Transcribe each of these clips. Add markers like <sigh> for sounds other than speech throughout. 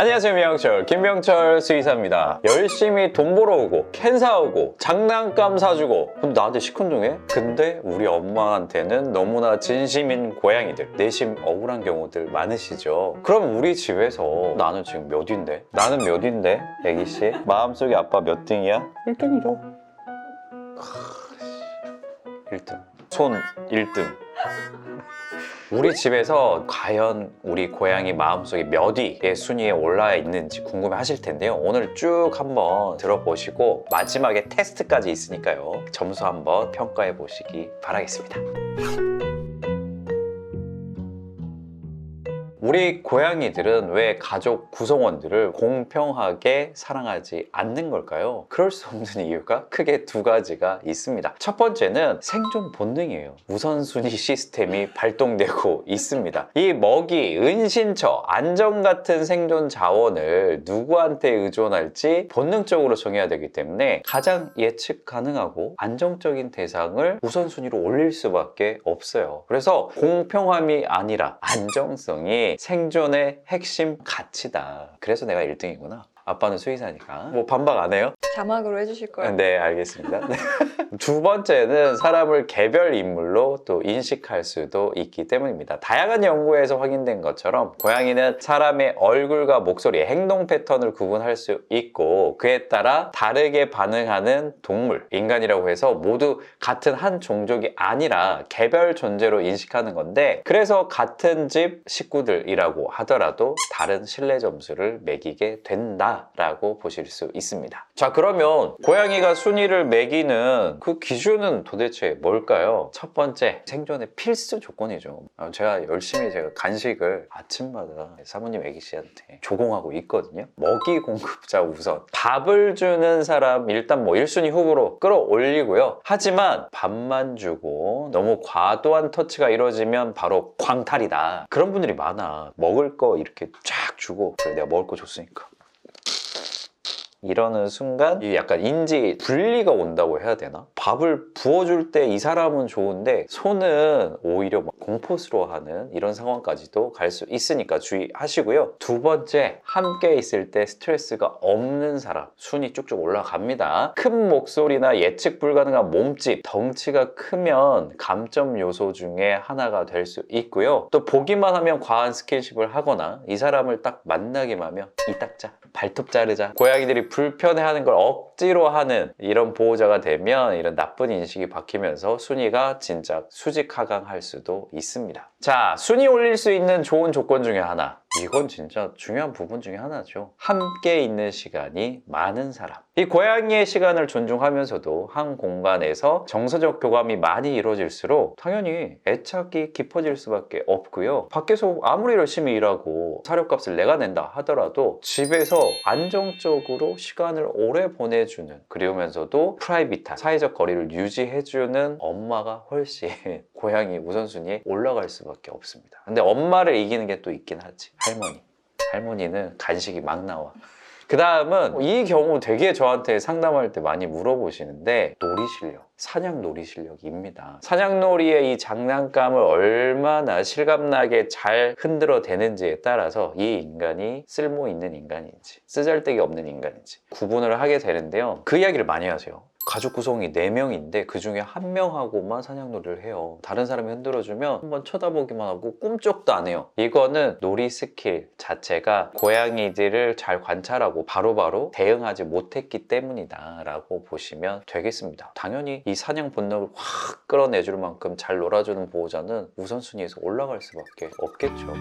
안녕하세요 미영철 김병철 수의사입니다 열심히 돈 벌어오고 캔 사오고 장난감 사주고 근데 나한테 시큰둥해? 근데 우리 엄마한테는 너무나 진심인 고양이들 내심 억울한 경우들 많으시죠 그럼 우리 집에서 나는 지금 몇 인데? 나는 몇 인데? 애기씨? 마음속에 아빠 몇 등이야? 1등이죠 1등 손 1등 우리 집에서 과연 우리 고양이 마음속에 몇 위의 순위에 올라 있는지 궁금해 하실 텐데요. 오늘 쭉 한번 들어보시고 마지막에 테스트까지 있으니까요. 점수 한번 평가해 보시기 바라겠습니다. 우리 고양이들은 왜 가족 구성원들을 공평하게 사랑하지 않는 걸까요? 그럴 수 없는 이유가 크게 두 가지가 있습니다. 첫 번째는 생존 본능이에요. 우선순위 시스템이 발동되고 있습니다. 이 먹이, 은신처, 안정 같은 생존 자원을 누구한테 의존할지 본능적으로 정해야 되기 때문에 가장 예측 가능하고 안정적인 대상을 우선순위로 올릴 수밖에 없어요. 그래서 공평함이 아니라 안정성이 생존의 핵심 가치다. 그래서 내가 1등이구나. 아빠는 수의사니까. 뭐 반박 안 해요? 자막으로 해주실 거예요? 네, 알겠습니다. 네. <laughs> 두 번째는 사람을 개별 인물로 또 인식할 수도 있기 때문입니다. 다양한 연구에서 확인된 것처럼 고양이는 사람의 얼굴과 목소리, 행동 패턴을 구분할 수 있고 그에 따라 다르게 반응하는 동물, 인간이라고 해서 모두 같은 한 종족이 아니라 개별 존재로 인식하는 건데 그래서 같은 집 식구들이라고 하더라도 다른 신뢰 점수를 매기게 된다 라고 보실 수 있습니다. 자, 그러면 고양이가 순위를 매기는 그 기준은 도대체 뭘까요? 첫 번째, 생존의 필수 조건이죠. 아, 제가 열심히 제가 간식을 아침마다 사모님 애기 씨한테 조공하고 있거든요. 먹이 공급자 우선. 밥을 주는 사람 일단 뭐 1순위 후보로 끌어올리고요. 하지만 밥만 주고 너무 과도한 터치가 이루어지면 바로 광탈이다. 그런 분들이 많아. 먹을 거 이렇게 쫙 주고 그래 내가 먹을 거 줬으니까 이러는 순간 이 약간 인지 분리가 온다고 해야 되나? 밥을 부어줄 때 이 사람은 좋은데 손은 오히려 막 공포스러워하는 이런 상황까지도 갈 수 있으니까 주의하시고요. 두 번째, 함께 있을 때 스트레스가 없는 사람 순위 쭉쭉 올라갑니다. 큰 목소리나 예측 불가능한 몸집, 덩치가 크면 감점 요소 중에 하나가 될 수 있고요. 또 보기만 하면 과한 스킨십을 하거나 이 사람을 딱 만나기만 하면 이 닦자, 발톱 자르자. 고양이들이 불편해하는 걸 억지로 하는 이런 보호자가 되면 이런 나쁜 인식이 바뀌면서 순위가 진짜 수직 하강할 수도 있습니다. 자, 순위 올릴 수 있는 좋은 조건 중에 하나. 이건 진짜 중요한 부분 중에 하나죠. 함께 있는 시간이 많은 사람. 이 고양이의 시간을 존중하면서도 한 공간에서 정서적 교감이 많이 이루어질수록 당연히 애착이 깊어질 수밖에 없고요. 밖에서 아무리 열심히 일하고 사료값을 내가 낸다 하더라도 집에서 안정적으로 시간을 오래 보내주는 그리우면서도 프라이빗한 사회적 거리를 유지해주는 엄마가 훨씬 <laughs> 고양이 우선순위에 올라갈 수밖에 없습니다. 근데 엄마를 이기는 게 또 있긴 하지. 할머니. 할머니는 간식이 막 나와. 그 다음은 이 경우 되게 저한테 상담할 때 많이 물어보시는데 놀이 실력, 사냥 놀이 실력입니다. 사냥 놀이의 이 장난감을 얼마나 실감나게 잘 흔들어 대는지에 따라서 이 인간이 쓸모 있는 인간인지 쓰잘데기 없는 인간인지 구분을 하게 되는데요. 그 이야기를 많이 하세요. 가족 구성이 4명인데 그 중에 한 명하고만 사냥놀이를 해요. 다른 사람이 흔들어주면 한번 쳐다보기만 하고 꿈쩍도 안 해요. 이거는 놀이 스킬 자체가 고양이들을 잘 관찰하고 바로바로 대응하지 못했기 때문이다 라고 보시면 되겠습니다. 당연히 이 사냥 본능을 확 끌어내줄 만큼 잘 놀아주는 보호자는 우선순위에서 올라갈 수밖에 없겠죠.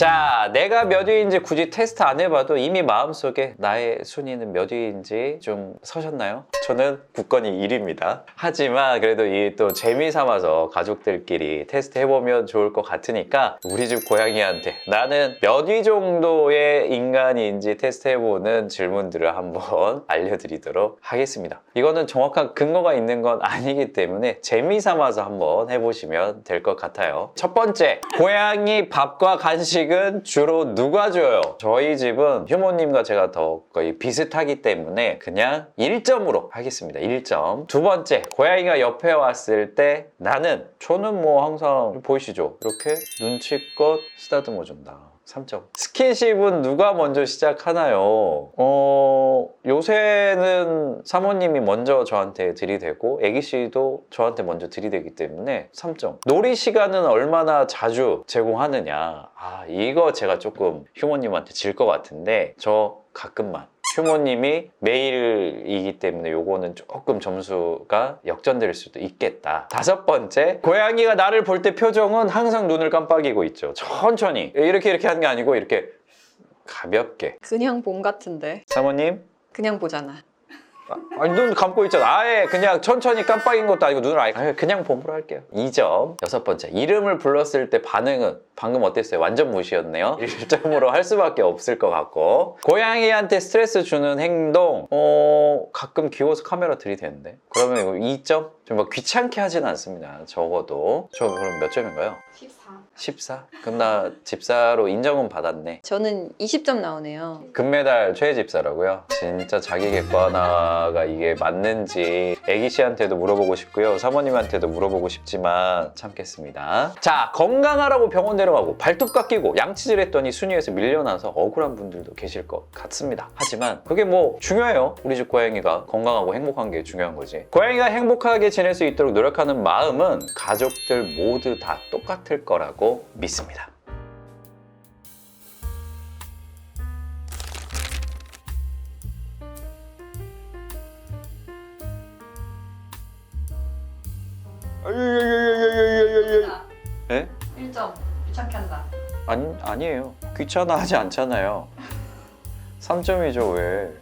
자, 내가 몇 위인지 굳이 테스트 안 해봐도 이미 마음속에 나의 순위는 몇 위인지 좀 서셨나요? 저는 굳건히 1위입니다. 하지만 그래도 이 또 재미 삼아서 가족들끼리 테스트 해보면 좋을 것 같으니까 우리 집 고양이한테 나는 몇 위 정도의 인간인지 테스트 해보는 질문들을 한번 <laughs> 알려드리도록 하겠습니다. 이거는 정확한 근거가 있는 건 아니기 때문에 재미 삼아서 한번 해보시면 될 것 같아요. 첫 번째, 고양이 밥과 간식 을 음식은 주로 누가 줘요? 저희 집은 효모님과 제가 더 거의 비슷하기 때문에 그냥 1점으로 하겠습니다. 1점. 두 번째, 고양이가 옆에 왔을 때 나는 저는 뭐 항상 보이시죠? 이렇게 눈치껏 쓰다듬어 준다. 3점. 스킨십은 누가 먼저 시작하나요? 어, 요새는 사모님이 먼저 저한테 들이대고 애기 씨도 저한테 먼저 들이대기 때문에 3점. 놀이 시간은 얼마나 자주 제공하느냐. 아, 이거 제가 조금 휴모님한테 질 것 같은데 저 가끔만. 휴모님이 매일이기 때문에 요거는 조금 점수가 역전될 수도 있겠다. 다섯 번째, 고양이가 나를 볼 때 표정은 항상 눈을 깜빡이고 있죠. 천천히. 이렇게 이렇게 하는 게 아니고 이렇게 가볍게. 그냥 봄 같은데. 사모님, 그냥 보잖아. 아, 아니 눈 감고 있잖아. 아예 그냥 천천히 깜빡인 것도 아니고 눈을 아예 아예 그냥 봄으로 할게요. 2점. 여섯 번째. 이름을 불렀을 때 반응은 방금 어땠어요? 완전 무시였네요. <laughs> 1점으로 할 수밖에 없을 것 같고. 고양이한테 스트레스 주는 행동. 어, 가끔 귀여워서 카메라 들이대는데. 그러면 이거 2점? 좀 막 귀찮게 하진 않습니다. 적어도. 저 그럼 몇 점인가요? 14. 14? 그럼 나 집사로 인정은 받았네. 저는 20점 나오네요. 금메달 최애 집사라고요? 진짜 자기 객관화가 이게 맞는지 애기 씨한테도 물어보고 싶고요. 사모님한테도 물어보고 싶지만 참겠습니다. 자, 건강하라고 병원 데려가고 발톱 깎이고 양치질 했더니 순위에서 밀려나서 억울한 분들도 계실 것 같습니다. 하지만 그게 뭐 중요해요. 우리 집 고양이가 건강하고 행복한 게 중요한 거지. 고양이가 행복하게 지낼 수 있도록 노력하는 마음은 가족들 모두 다 똑같을 거라고 믿습니다. 네? 1점. 귀찮게 한다. 아니, 아니에요. 귀찮아하지 않잖아요. <laughs> 3점이죠, 왜.